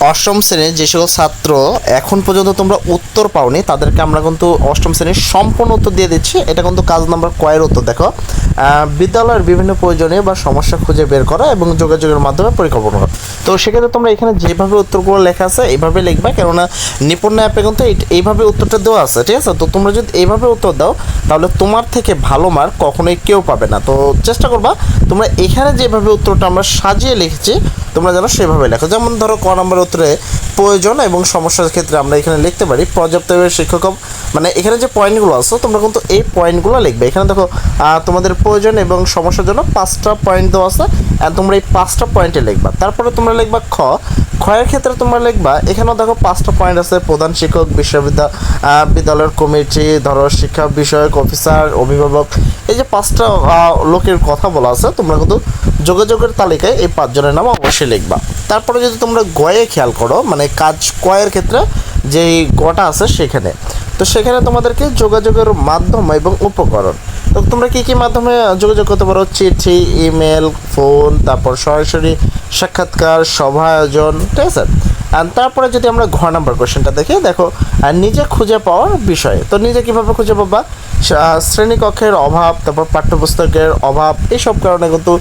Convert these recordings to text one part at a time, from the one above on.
অষ্টম শ্রেণির যে সকল ছাত্র এখন পর্যন্ত তোমরা উত্তর পাওনি, তাদেরকে আমরা কিন্তু অষ্টম শ্রেণির সম্পূর্ণ উত্তর দিয়ে দিচ্ছি। এটা কিন্তু কাজ নাম্বার কয়ের উত্তর, দেখো। বিদ্যালয়ের বিভিন্ন প্রয়োজনীয় বা সমস্যা খুঁজে বের করা এবং যোগাযোগের মাধ্যমে পরিকল্পনা করা। তো সেক্ষেত্রে তোমরা এখানে যেভাবে উত্তরগুলো লেখা আছে, এইভাবে লিখবা, কেননা নিপুণ অ্যাপে কিন্তু এই- এইভাবে উত্তরটা দেওয়া আছে, ঠিক আছে? তো তোমরা যদি এইভাবে উত্তর দাও, তাহলে তোমার থেকে ভালো মার্ক কখনোই কেউ পাবে না। তো চেষ্টা করবা, তোমরা এখানে যেভাবে উত্তরটা আমরা সাজিয়ে লিখেছি তোমরা যেন সেভাবে লেখো। যেমন ধরো ক নম্বর উত্তরে প্রয়োজন এবং সমস্যার ক্ষেত্রে আমরা এখানে লিখতে পারি, পর্যাপ্ত শিক্ষক মানে এখানে যে পয়েন্টগুলো আছে, তোমরা কিন্তু এই পয়েন্টগুলো লিখবে। এখানে দেখো তোমাদের প্রয়োজন এবং সমস্যার জন্য পাঁচটা পয়েন্ট দেওয়া আছে আর তোমরা এই পাঁচটা পয়েন্টে লিখবা। তারপরে তোমরা লিখবা খ ক্ষয়ের ক্ষেত্রে তোমরা লিখবা, এখানেও দেখো পাঁচটা পয়েন্ট আছে, প্রধান শিক্ষক বিশ্ববিদ্যালয় বিদ্যালয়ের কমিটি, ধরো শিক্ষা বিষয়ক অফিসার অভিভাবক, এই যে পাঁচটা লোকের কথা বলা আছে, তোমরা কিন্তু যোগাযোগের তালিকায় এই পাঁচজনের নাম অবশ্যই লিখবা। তারপরে যদি তোমরা গয়ে খেয়াল করো মানে কাজ কয়ের ক্ষেত্রে যেই গটা আছে সেখানে, তো সেখানে তোমাদেরকে যোগাযোগের মাধ্যম এবং উপকরণ। তোমরা কি কি মাধ্যমে যোগাযোগ করতে পারো? চিঠি ইমেল ফোন তারপর সরাসরি সাক্ষাৎকার, সভা আয়োজন, ঠিক আছে? তারপরে যদি আমরা ঘ নাম্বার কোশ্চেনটা দেখি, দেখো নিজে খুঁজে পাওয়ার বিষয়। তো নিজে কীভাবে খুঁজে পাবা? শ্রেণীকক্ষের অভাব, তারপর পাঠ্যপুস্তকের অভাব এইসব কারণে কিন্তু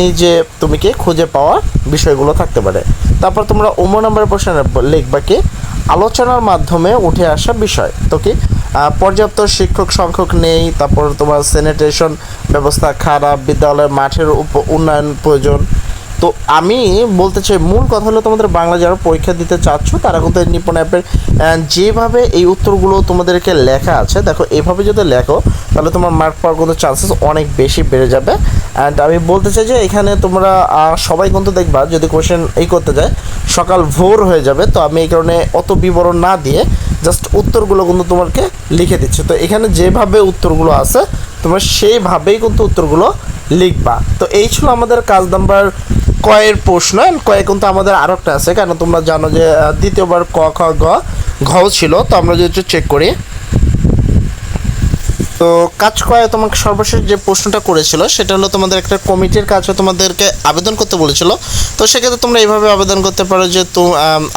নিজে তুমি কি খুঁজে পাওয়ার বিষয়গুলো থাকতে পারে। তারপর তোমরা ওমো নাম্বার প্রশ্নে লিখবা কি, আলোচনার মাধ্যমে উঠে আসা বিষয়। তো কি পর্যাপ্ত শিক্ষক সংখ্যক নেই, তারপর তোমার স্যানিটেশন ব্যবস্থা খারাপ, বিদ্যালয়ের মাঠের উন্নয়ন প্রয়োজন তো আমি বলতে চাই, মূল কথা হলো তোমাদের বাংলা যারা পরীক্ষা দিতে চাচ্ছ, তারা কিন্তু নিপুণ অ্যাপের যেভাবে এই উত্তরগুলো তোমাদেরকে লেখা আছে, দেখো এভাবে যদি লেখো, তাহলে তোমার মার্ক পাওয়ার কিন্তু চান্সেস অনেক বেশি বেড়ে যাবে। অ্যান্ড আমি বলতে চাই যে, এখানে তোমরা সবাই কিন্তু দেখবা, যদি কোশ্চেন এই করতে যায়, সকাল ভোর হয়ে যাবে, তো আমি এই কারণে অত বিবরণ না দিয়ে জাস্ট উত্তরগুলো কিন্তু তোমাকে লিখে দিচ্ছি। তো এখানে যেভাবে উত্তরগুলো আছে, তোমরা সেইভাবেই কিন্তু উত্তরগুলো লিখবা। তো এই ছিল আমাদের কাজ নাম্বার কয়ের প্রশ্ন কয়ে কিন্তু আমাদের আরও একটা আছে, কেন তোমরা জানো যে দ্বিতীয়বার ক, খ গ ঘ ছিল, তো আমরা যদি চেক করি। তো কাজ করায় তোমাকে সর্বশেষ যে প্রশ্নটা করেছিল, সেটা হলো তোমাদের একটা কমিটির কাছে তোমাদেরকে আবেদন করতে বলেছিল। তো সেক্ষেত্রে তোমরা এইভাবে আবেদন করতে পারো যে তো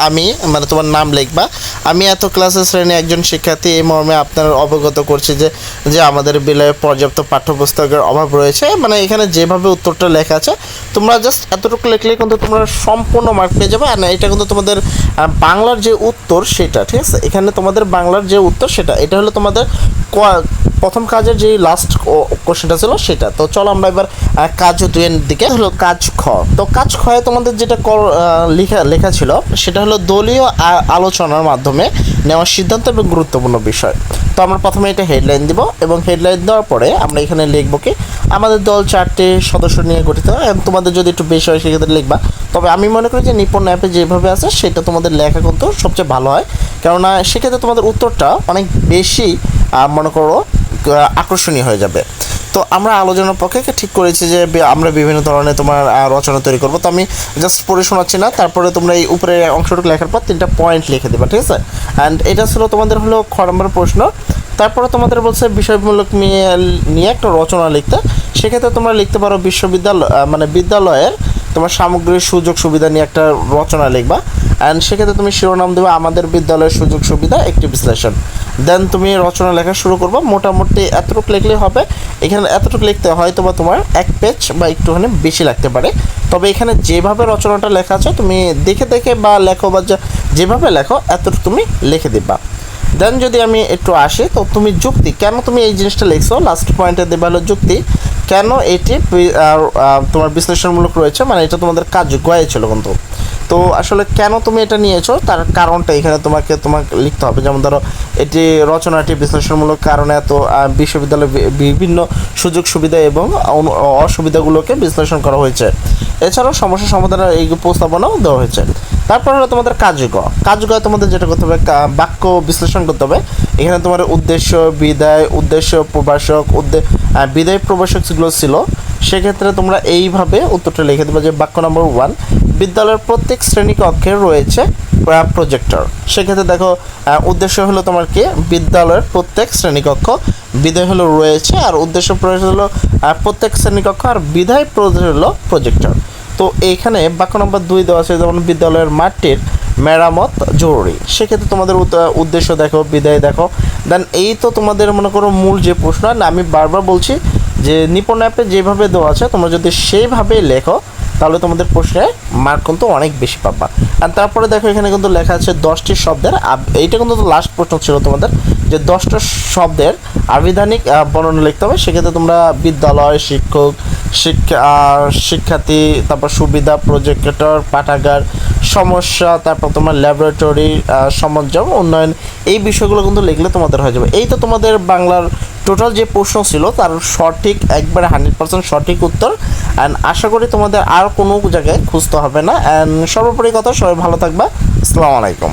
আমি মানে তোমার নাম লিখবা। আমি এত ক্লাসের শ্রেণি একজন শিক্ষার্থী, এই মর্মে আপনার অবগত করছি যে যে আমাদের বিলয়ে পর্যাপ্ত পাঠ্যপুস্তকের অভাব রয়েছে। মানে এখানে যেভাবে উত্তরটা লেখা আছে, তোমরা জাস্ট এতটুকু লিখলে কিন্তু তোমরা সম্পূর্ণ মার্ক পেয়ে যাবে। আর এটা কিন্তু তোমাদের বাংলার যে উত্তর সেটা, ঠিক আছে? এখানে তোমাদের বাংলার যে উত্তর সেটা, এটা হলো তোমাদের প্রথম কাজের যে লাস্ট কোশ্চেনটা ছিল সেটা। তো চলো আমরা এবার কাজ দুইয়ের দিকে। হলো কাজ খ। তো কাজ খয়ে তোমাদের যেটা লেখা লেখা ছিল, সেটা হলো দলীয় আলোচনার মাধ্যমে নেওয়ার সিদ্ধান্ত এবং গুরুত্বপূর্ণ বিষয়। তো আমরা প্রথমে এটা হেডলাইন দিব এবং হেডলাইন দেওয়ার পরে আমরা এখানে লিখব কি আমাদের দল চারটে সদস্য নিয়ে গঠিত তোমাদের যদি একটু বেশি হয় সেক্ষেত্রে লিখবা। তবে আমি মনে করি যে নিপুণ অ্যাপে যেভাবে আছে, সেটা তোমাদের লেখা কিন্তু সবচেয়ে ভালো হয়। কেননা সেক্ষেত্রে তোমাদের উত্তরটা অনেক বেশি মনে করো আকর্ষণীয় হয়ে যাবে। তো আমরা আলোচনার পক্ষে ঠিক করেছি যে আমরা বিভিন্ন ধরনের তোমার রচনা তৈরি করব। তো আমি জাস্ট পড়ে শোনাচ্ছি না, তারপরে তোমরা এই উপরে অংশটুকু লেখার পর তিনটা পয়েন্ট লিখে দেবা, ঠিক আছে? অ্যান্ড এটা ছিল তোমাদের হলো খ নম্বর প্রশ্ন। তারপরে তোমাদের বলছে বিষয়মূলক নিয়ে একটা রচনা লিখতে। সেক্ষেত্রে তোমরা লিখতে পারো বিশ্ববিদ্যালয় মানে বিদ্যালয়ের তোমার সামগ্রিক সুযোগ সুবিধা নিয়ে একটা রচনা লিখবা। অ্যান্ড সেক্ষেত্রে তুমি শিরোনাম দেবে, আমাদের বিদ্যালয়ের সুযোগ সুবিধা, একটি বিশ্লেষণ। দেন তুমি রচনা লেখা শুরু করবা, মোটামুটি এতটুকু লিখলে হবে। এখানে এতটুকু লিখতে হয়তো বা তোমার এক পেজ বা একটুখানি বেশি লাগতে পারে। তবে এখানে যেভাবে রচনাটা লেখা আছে, তুমি দেখে দেখে বা লেখো বা যেভাবে লেখো, এতটুকু তুমি লিখে দিবা। দেন যদি আমি একটু আসি, তো তুমি যুক্তি, কেন তুমি এই জিনিসটা লিখছো? লাস্ট পয়েন্টে দেবে হলো যুক্তি, কেন এটি তোমার বিশ্লেষণমূলক রয়েছে? মানে এটা তোমাদের কাজ গয়ে ছিল কিন্তু। তো আসলে কেন তুমি এটা নিয়েছো? তার কারণটা এখানে তোমাকে তোমাকে লিখতে হবে। যেমন ধরো, এটি রচনাটি বিশ্লেষণমূলক কারণে এত বিশ্ববিদ্যালয়ে বিভিন্ন সুযোগ সুবিধা এবং অসুবিধাগুলোকে বিশ্লেষণ করা হয়েছে। এছাড়াও সমস্যা সমাধানের এই প্রস্তাবনাও দেওয়া হয়েছে। তারপর হলো তোমাদের কার্যগ কার্যগ তোমাদের যেটা করতে হবে বাক্য বিশ্লেষণ করতে হবে। এখানে তোমার উদ্দেশ্য, বিদায়, উদ্দেশ্য প্রবাসক উদ্দে বিদায় প্রবাসক যেগুলো ছিল, সেক্ষেত্রে তোমরা এইভাবে উত্তরটা লিখে দেবে যে বাক্য নম্বর ওয়ান বিদ্যালয়ের প্রত্যেক শ্রেণীকক্ষে রয়েছে প্রজেক্টর সেক্ষেত্রে দেখো উদ্দেশ্য হলো তোমার কি? বিদ্যালয়ের প্রত্যেক শ্রেণীকক্ষ বিদায় হলো রয়েছে, আর উদ্দেশ্য প্রয়োজন হলো প্রত্যেক শ্রেণীকক্ষ আর বিধায় প্রয়োজন হলো প্রজেক্টর তো এইখানে বাক্য নম্বর দুই দেওয়া আছে, যেমন বিদ্যালয়ের মাঠটির মেরামত জরুরি। সেক্ষেত্রে তোমাদের উদ্দেশ্য দেখো, বিদায় দেখো। দেন এই তো তোমাদের মনে করো মূল যে প্রশ্ন আমি বারবার বলছি যে নিপন অ্যাপে যেভাবে দেওয়া আছে, তোমরা যদি সেইভাবে লেখো তাহলে তোমাদের প্রশ্নে মার্ক কিন্তু অনেক বেশি পাবা। আর তারপরে দেখো এখানে কিন্তু লেখা আছে দশটি শব্দের এইটা কিন্তু লাস্ট প্রশ্ন ছিল তোমাদের, যে দশটা শব্দের আবিধানিক বর্ণনা লিখতে হবে। সেক্ষেত্রে তোমরা বিদ্যালয়, শিক্ষক, শিক্ষা শিক্ষার্থী, তারপর সুবিধা প্রজেক্টর পাঠাগার, সমস্যা, তারপর তোমার ল্যাবরেটরি সমাজম উন্নয়ন, এই বিষয়গুলো কিন্তু লিখলে তোমাদের হয়ে যাবে। এই তো তোমাদের বাংলার টোটাল যে প্রশ্ন ছিল, তার সঠিক একবারে হান্ড্রেড পার্সেন্ট সঠিক উত্তর। অ্যান্ড আশা করি তোমাদের আর কোনো জায়গায় খুঁজতে হবে না। অ্যান্ড সর্বোপরি কথা, সবাই ভালো থাকবে। আসসালামু আলাইকুম।